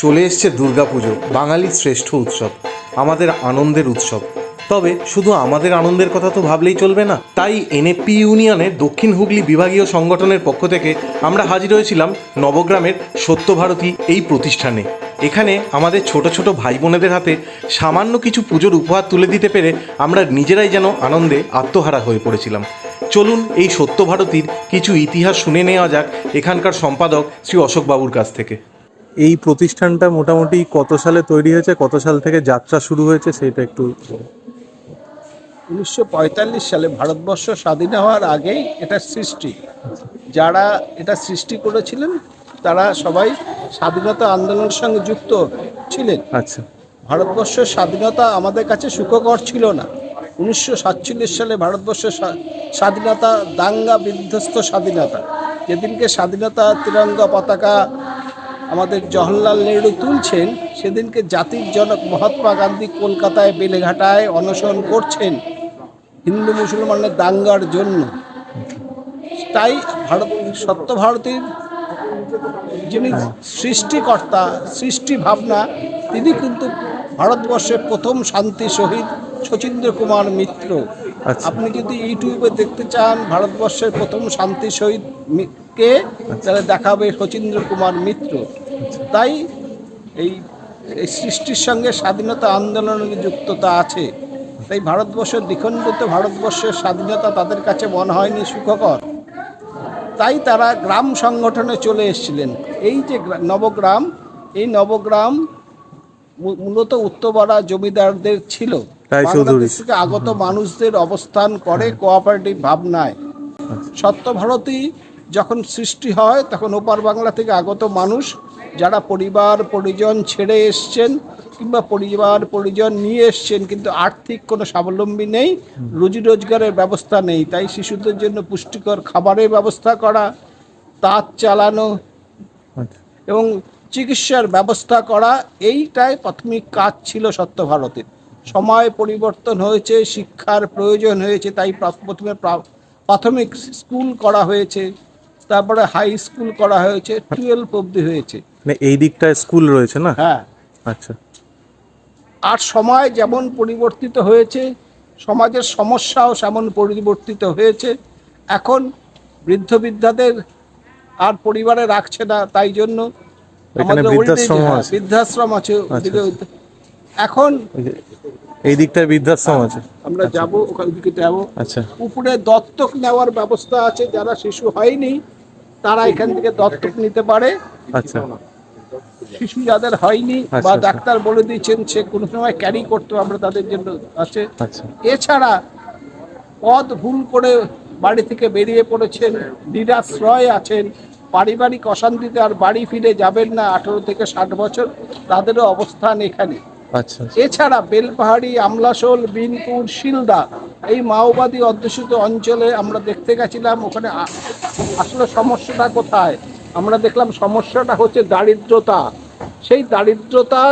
চলে এসছে দুর্গাপুজো, বাঙালির শ্রেষ্ঠ উৎসব, আমাদের আনন্দের উৎসব। তবে শুধু আমাদের আনন্দের কথা তো ভাবলেই চলবে না, তাই এনএপি ইউনিয়নের দক্ষিণ হুগলি বিভাগীয় সংগঠনের পক্ষ থেকে আমরা হাজির হয়েছিলাম নবগ্রামের সত্যভারতী এই প্রতিষ্ঠানে। এখানে আমাদের ছোট ছোট ভাই বোনেদের হাতে সামান্য কিছু পুজোর উপহার তুলে দিতে পেরে আমরা নিজেরাই যেন আনন্দে আত্মহারা হয়ে পড়েছিলাম। চলুন এই সত্যভারতীর কিছু ইতিহাস শুনে নেওয়া যাক এখানকার সম্পাদক শ্রী অশোকবাবুর কাছ থেকে। এই প্রতিষ্ঠানটা মোটামুটি কত সালে তৈরি হয়েছে কত সাল থেকে যাত্রা শুরু হয়েছে সেটা একটু উনিশশো পঁয়তাল্লিশ সালে ভারতবর্ষ স্বাধীন হওয়ার আগেই এটা সৃষ্টি। যারা এটা সৃষ্টি করেছিলেন তারা সবাই স্বাধীনতা আন্দোলনের সঙ্গে যুক্ত ছিলেন। আচ্ছা। ভারতবর্ষের স্বাধীনতা আমাদের কাছে সুখকর ছিল না। উনিশশো সাতচল্লিশ সালে ভারতবর্ষের স্বাধীনতা দাঙ্গা বিধ্বস্ত স্বাধীনতা। যেদিনকে স্বাধীনতা তিরঙ্গা পতাকা আমাদের জওহরলাল নেহরু তুলছেন সেদিনকে জাতির জনক মহাত্মা গান্ধী কলকাতায় বেলেঘাটায় অনশন করছেন হিন্দু মুসলমানের দাঙ্গার জন্য। তাই ভারত সত্য সত্যভারতীর যিনি সৃষ্টিকর্তা সৃষ্টি ভাবনা তিনি কিন্তু ভারতবর্ষের প্রথম শান্তি শহীদ শচীন্দ্র কুমার মিত্র। আচ্ছা। আপনি যদি ইউটিউবে দেখতে চান ভারতবর্ষের প্রথম শান্তি শহীদ কে? তাহলে দেখাবে শচীন্দ্র কুমার মিত্র। তাই এই সৃষ্টির সঙ্গে স্বাধীনতা আন্দোলনের যুক্ততা আছে। তাই ভারতবর্ষের দ্বিখণ্ডিত ভারতবর্ষের স্বাধীনতা তাদের কাছে মনে হয়নি সুখকর। তাই তারা গ্রাম সংগঠনে চলে এসেছিলেন। এই যে নবগ্রাম এই নবগ্রাম মূলত উত্তরপাড়া জমিদারদের ছিল। বাংলাদেশ থেকে আগত মানুষদের অবস্থান করে কোঅপারেটিভ ভাবনায়। সত্যভারতী যখন সৃষ্টি হয় তখন ওপার বাংলা থেকে আগত মানুষ যারা পরিবার পরিজন ছেড়ে এসছেন কিংবা পরিবার পরিজন নিয়ে এসছেন কিন্তু আর্থিক কোনো স্বাবলম্বী নেই রুজি রোজগারের ব্যবস্থা নেই তাই শিশুদের জন্য পুষ্টিকর খাবারের ব্যবস্থা করা তাঁত চালানো আচ্ছা। এবং চিকিৎসার ব্যবস্থা করা এইটাই প্রাথমিক কাজ ছিল সত্য ভারতের সময় পরিবর্তন হয়েছে শিক্ষার প্রয়োজন হয়েছে তাই প্রা- প্রথমে প্রা- প্রাথমিক স্কুল করা হয়েছে তারপরে হাই স্কুল করা হয়েছে টুয়েলভ অবধি হয়েছে। মানে এই দিকটায় স্কুল রয়েছে না? হ্যাঁ। আচ্ছা। আর সময় যেমন পরিবর্তিত হয়েছে সমাজের সমস্যাও সেমন পরিবর্তিত হয়েছে। এখন বৃদ্ধ বৃদ্ধাদের আর পরিবারে রাখছে না তাই জন্য আমাদের বৃদ্ধাশ্রম হ্যাঁ, আছে? বৃদ্ধাশ্রম আছে। ওদিকে আচ্ছা। এখন এই দিকটায় বৃদ্ধাশ্রম আছে। আমরা যাব ওখান দিকে যাব। আচ্ছা। উপরে দত্তক নেওয়ার ব্যবস্থা আছে যারা শিশু হয়নি তারা এখান থেকে দত্তক নিতে পারে। আচ্ছা। শিশু যাদের হয়নি আচ্ছা, বা আচ্ছা। ডাক্তার বলে দিয়েছেন সে কোনো সময় ক্যারি করতে আমরা তাদের জন্য আছে। আচ্ছা। এছাড়া পদ ভুল করে বাড়ি থেকে বেরিয়ে পড়েছেন নিরাশ্রয় আছেন পারিবারিক অশান্তিতে আর বাড়ি ফিরে যাবেন না আঠেরো থেকে ষাট বছর তাদেরও অবস্থান এখানে। আচ্ছা এছাড়া বেলপাহাড়ি আমলাশোল বিনপুর শিলদা এই মাওবাদী অধ্যুষিত অঞ্চলে আমরা দেখতে গেছিলাম ওখানে আসলে সমস্যাটা কোথায়? আমরা দেখলাম সমস্যাটা হচ্ছে দারিদ্রতা। সেই দারিদ্রতা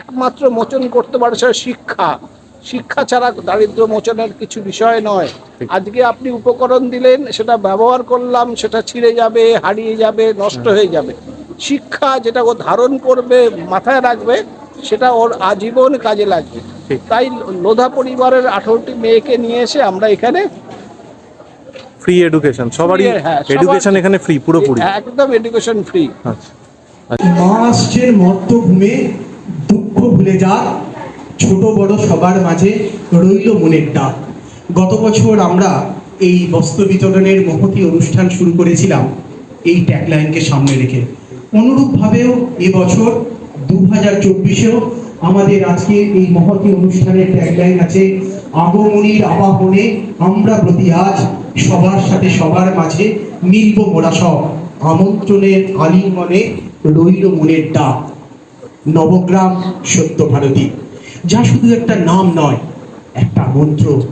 একমাত্র মোচন করতে পারে সেটা শিক্ষা। শিক্ষা ছাড়া দারিদ্র মোচনের কিছু বিষয় নয়। আজকে আপনি উপকরণ দিলেন সেটা ব্যবহার করলাম সেটা ছিঁড়ে যাবে হারিয়ে যাবে নষ্ট হয়ে যাবে। শিক্ষা যেটা ও ধারণ করবে মাথায় রাখবে সেটা ওর আজীবন কাজে লাগবে। তাই লোধা পরিবারের আঠারোটি মেয়েকে নিয়ে এসে আমরা এখানে ফ্রি এডুকেশন সবারই Free, হ্যাঁ, এডুকেশন এখানে ফ্রি পুরোপুরি। একদম এডুকেশন ফ্রি আচ্ছা। মা আসছেন মর্তভূমে দুঃখ ভুলে যাক ছোট বড় সবার মাঝে রইল মনের ডাক। গত বছর আমরা এই বস্ত্র বিতরণের মহতি অনুষ্ঠান শুরু করেছিলাম এই ট্যাগলাইনকে সামনে রেখে। অনুরূপভাবেও এবছর দু হাজার চব্বিশেও আমাদের আজকে এই মহতি অনুষ্ঠানের ট্যাগলাইন আছে আগমনীর আবাহনে আমরা প্রতি আজ সবার সাথে সবার মাঝে মিলব মোরা সব। আমন্ত্রণের আলিঙ্গনে রইল মনের ডাক। নবগ্রাম সত্য ভারতী। যা শুধু একটা নাম নয়, একটা মন্ত্র।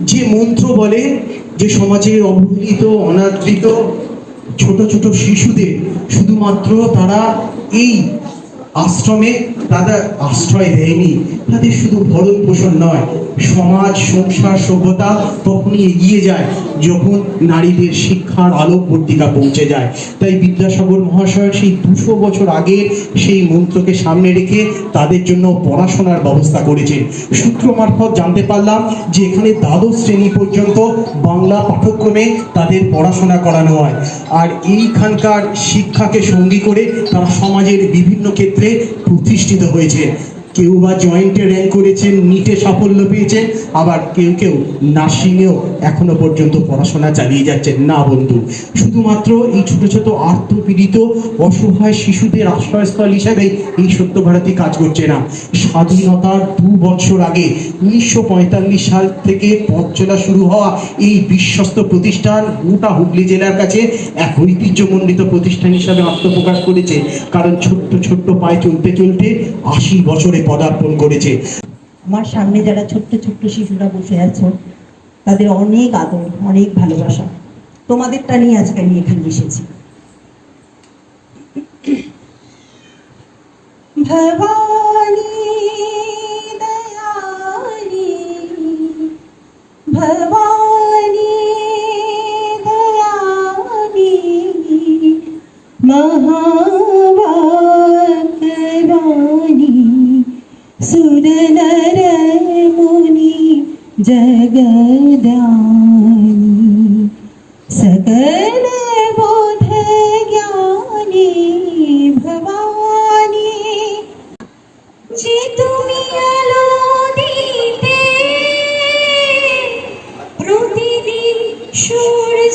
যে মন্ত্র বলে যে সমাজে অবহেলিত, অনাদৃত ছোট ছোট শিশুদের, শুধুমাত্র তারা এই আশ্রমে তারা আশ্রয় দেয়নি তাদের শুধু ভরণ পোষণ নয়, সমাজ, সংসার, সভ্যতা তখনই এগিয়ে যায় যখন নারীদের শিক্ষার আলোকবর্তিকা পৌঁছে যায়। তাই বিদ্যাসাগর মহাশয় সেই দুশো বছর আগে সেই মন্ত্রকে সামনে রেখে তাদের জন্য পড়াশোনার ব্যবস্থা করেছেন সূত্র মারফত জানতে পারলাম যে এখানে দ্বাদশ শ্রেণি পর্যন্ত বাংলা পাঠ্যক্রমে তাদের পড়াশোনা করানো হয়। আর এইখানকার শিক্ষাকে সঙ্গী করে তারা সমাজের বিভিন্ন ক্ষেত্রে প্রতিষ্ঠিত হয়েছে। কেউ বা জয়েন্টে র্যাঙ্ক করেছেন নিটে সাফল্য পেয়েছেন, আবার কেউ কেউ নার্সিংয়েও এখনও পর্যন্ত পড়াশোনা চালিয়ে যাচ্ছেন। না বন্ধু, শুধুমাত্র এই ছোট ছোট আর্থপীড়িত অসহায় শিশুদের আশ্রয়স্থল হিসাবে এই সত্যভারতী কাজ করছে না। স্বাধীনতার দু বছর আগে উনিশশো পঁয়তাল্লিশ সাল থেকে পথ চলা শুরু হওয়া এই বিশ্বস্ত প্রতিষ্ঠান গোটা হুগলি জেলার কাছে এক ঐতিহ্যমণ্ডিত প্রতিষ্ঠান হিসাবে আত্মপ্রকাশ করেছে। কারণ ছোট্ট ছোট্ট পায়ে চলতে চলতে আশি বছরে পদার্পণ করেছে। আমার সামনে যারা ছোট্ট ছোট্ট শিশুরা বসে আছো, তাদের অনেক আদর, অনেক ভালোবাসা। তোমাদেরটা নিয়ে আজকে আমি এখানে এসেছি। ভবানী, দয়ানি, ভবানী जगदानि सकल बोध ज्ञानी भवानी जी तुम्ही दीते प्रतिदिन सूर्य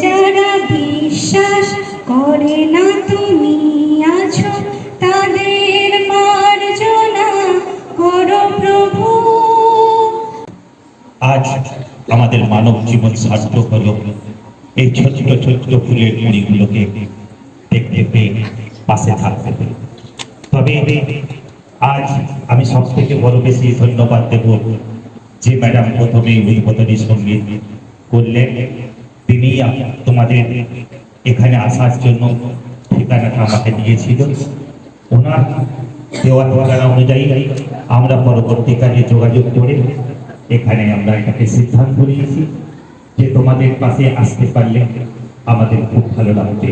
যারা বিশ্বাস করে না তুমি আছো, তাদের মার্জনা করো প্রভু আজ আমাদের মানব জীবন সার্থক হলো এই ছোট্ট ছোট্ট ফুলের কুড়িগুলোকে দেখতে পেয়ে পাশে থাকতে। তবে আজ আমি সব থেকে বড় বেশি ধন্যবাদ দেব যে ম্যাডাম প্রথমে উদ্বোধনী সংগীত করলেন তিনি তোমাদের এখানে আসার জন্য ঠিকানাটা আমাকে দিয়েছিল। ওনার দেওয়া ঠিকানা অনুযায়ী আমরা পরবর্তীকালে যোগাযোগ করে এখানে আমরা এটাকে সিদ্ধান্ত নিয়েছি যে তোমাদের পাশে আসতে পারলে আমাদের খুব ভালো লাগবে।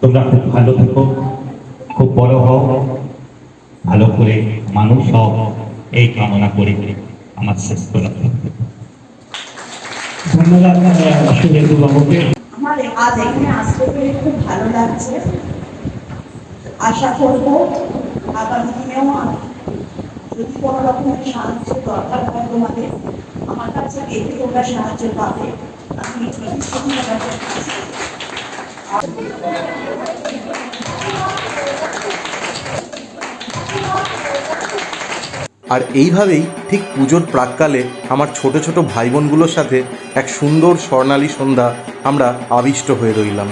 তোমরা খুব ভালো থেকো, খুব বড় হও, ভালো করে মানুষ হও, এই কামনা করে আমার শেষ করা ধন্যবাদ সুরেন্দ্র বাবুকে আমার আজ এখানে আসতে পেরে খুব ভালো লাগছে। আশা করব আগামী দিনেও যদি কোনো রকমের সাহায্য দরকার হয় তোমাদের, আমার কাছে এতে তোমরা সাহায্য পাবে। আমি যদি তোমাদের কাছে আর এইভাবেই ঠিক পুজোর প্রাককালে আমার ছোট ছোট ভাই বোনগুলোর সাথে এক সুন্দর স্বর্ণালী সন্ধ্যা আমরা আবিষ্ট হয়ে রইলাম।